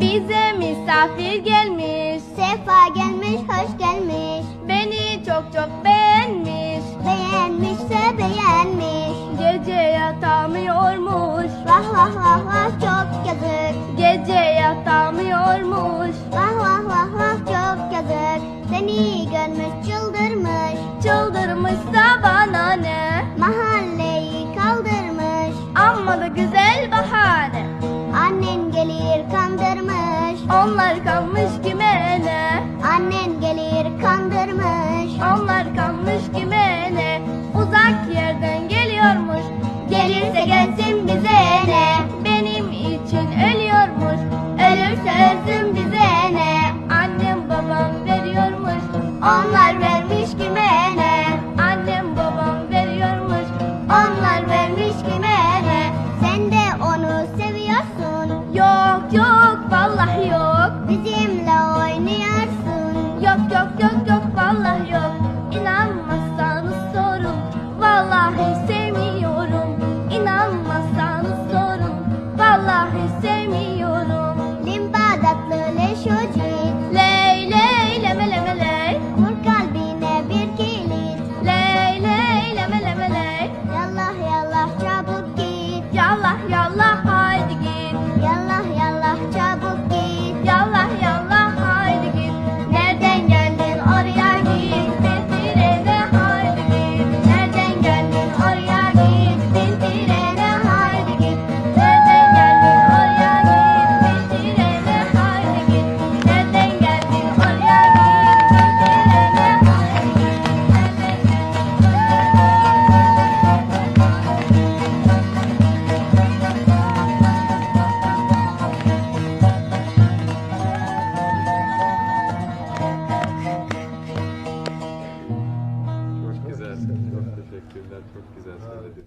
Bize misafir gelmiş. Sefa gelmiş hoş gelmiş. Beni çok çok beğenmiş. Beğenmişse beğenmiş. Gece yatamıyormuş. Vah vah vah vah çok yazık. Gece yatamıyormuş. Vah vah vah vah çok yazık. Seni görmüş çıldırmış. Çıldırmışsa bana ne? Maha Gelirse gelsin bize ne? Benim için ölüyormuş. Ölürse ölsün bize ne? Annem babam veriyormuş. Onlar Teşekkürler. Çok güzel söyledin.